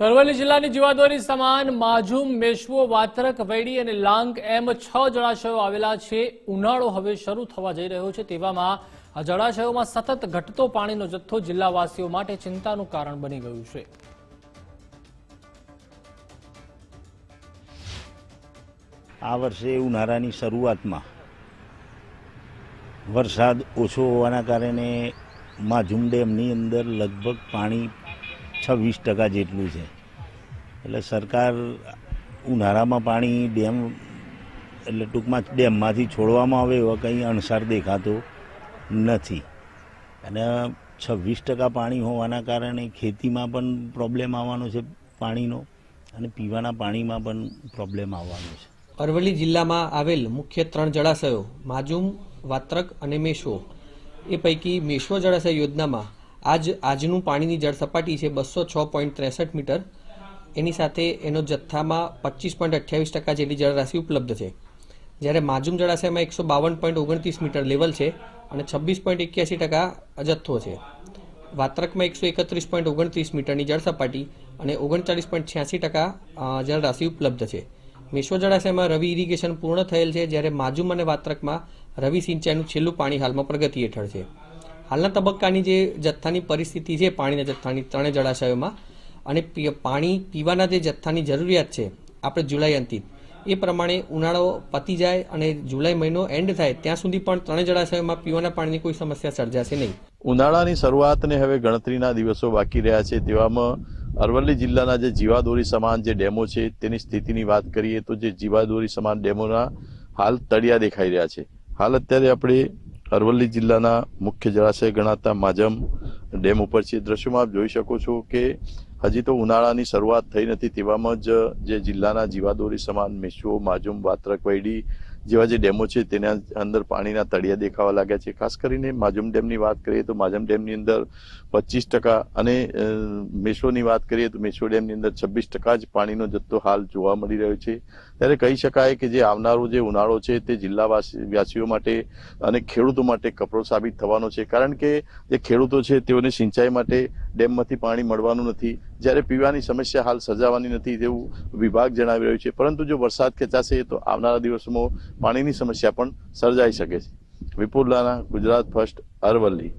અરવલ્લી જિલ્લાની જીવાદોરી સમાન માઝુમ મેશ્વો, વાત્રક, વૈડી અને લાંગ એમ છ જળાશયો આવેલા છે. ઉનાળો હવે શરૂ થવા જઈ રહ્યો છે. તેવામાં આ જળાશયોમાં સતત ઘટતો પાણીનો જથ્થો જિલ્લાવાસીઓ માટે ચિંતાનું કારણ બની ગયું છે. આ વર્ષે ઉનાળાની શરૂઆતમાં વરસાદ ઓછો હોવાના કારણે માઝુમ ડેમની અંદર લગભગ પાણી છવ્વીસ ટકા જેટલું છે. એટલે સરકાર ઉનાળામાં પાણી ડેમ, એટલે ટૂંકમાં ડેમમાંથી છોડવામાં આવે એવા કંઈ અણસાર દેખાતો નથી. અને છવ્વીસ ટકા પાણી હોવાના કારણે ખેતીમાં પણ પ્રોબ્લેમ આવવાનો છે પાણીનો અને પીવાના પાણીમાં પણ પ્રોબ્લેમ આવવાનો છે. અરવલ્લી જિલ્લામાં આવેલ મુખ્ય ત્રણ જળાશયો, માજુમ, વાત્રક અને મેશો. એ પૈકી મેશો જળાશય યોજનામાં આજ, આજનું પાણીની જળ સપાટી છે બસો છ પોઈન્ટ ત્રેસઠ મીટર. એની સાથે એનો જથ્થામાં પચીસ પોઈન્ટ અઠ્યાવીસ ટકા જેટલી જળરાશિ ઉપલબ્ધ છે. જ્યારે માજુમ જળાશયમાં એકસો બાવન પોઈન્ટ ઓગણત્રીસ મીટર લેવલ છે અને છવ્વીસ પોઈન્ટ એક્યાસી ટકા જથ્થો છે. વાત્રકમાં એકસો એકત્રીસ પોઈન્ટ ઓગણત્રીસ મીટરની જળ સપાટી અને ઓગણચાલીસ પોઈન્ટ છ્યાસી ટકા જળરાશિ ઉપલબ્ધ છે. મેશ્વો જળાશયમાં રવિ ઇરિગેશન પૂર્ણ થયેલ છે જ્યારે માજુમ અને વાત્રકમાં રવિ સિંચાઈનું છેલ્લું પાણી હાલમાં પ્રગતિ હેઠળ છે. હાલના તબક્કાની જે જથ્થાની પરિસ્થિતિ છે, પાણીના જથ્થાની ત્રણેય જળાશયોમાં અને પાણી પીવાના જે જથ્થાની જરૂરિયાત છે, આપણે જુલાઈ અંતિમ, એ પ્રમાણે ઉનાળો પતી જાય અને જુલાઈ મહિનો એન્ડ થાય, ત્યાં સુધી પણ ત્રણેય જળાશયોમાં પીવાના પાણીની કોઈ સમસ્યા સર્જાશે નહીં. ઉનાળાની શરૂઆતને હવે ગણતરીના દિવસો બાકી રહ્યા છે, તેવામાં અરવલ્લી જિલ્લાના જે જીવાદોરી સમાન જે ડેમો છે, તેની સ્થિતિની વાત કરીએ તો જે જીવાદોરી સમાન ડેમોના હાલ તળિયા દેખાઈ રહ્યા છે. હાલ અત્યારે આપણે અરવલ્લી જિલ્લાના મુખ્ય જળાશય ગણાતા માજમ ડેમ ઉપર છે દ્રશ્યમાં આપ જોઈ શકો છો કે હજી તો ઉનાળાની શરૂઆત થઈ નથી તેવામાં જ જે જિલ્લાના જીવાદોરી સમાન મેશ્વો માજુમ વાત્રક વૈડી જેવા જે ડેમો છે તેના અંદર પાણીના તળિયા દેખાવા લાગ્યા છે. ખાસ કરીને માજમ ડેમની વાત કરીએ તો માજમ ડેમની અંદર પચીસ ટકા અને અ, વાત કરીએ તો મેશ્વો ડેમની અંદર છવ્વીસ ટકા જ પાણીનો જથ્થો હાલ જોવા મળી રહ્યો છે. ત્યારે કહી શકાય કે જે આવનારો જે ઉનાળો છે તે જિલ્લાવાસીવાસીઓ માટે અને ખેડૂતો માટે કપરો સાબિત થવાનો છે. કારણ કે જે ખેડૂતો છે તેઓને સિંચાઈ માટે ડેમમાંથી પાણી મળવાનું નથી. જ્યારે પીવાની સમસ્યા હાલ સર્જાવાની નથી તેવું વિભાગ જણાવી રહ્યું છે. પરંતુ જો વરસાદ ખેંચાશે તો આવનારા દિવસોમાં પાણીની સમસ્યા પણ સર્જાઈ શકે છે. વિપુલ ગુજરાત ફર્સ્ટ, અરવલ્લી.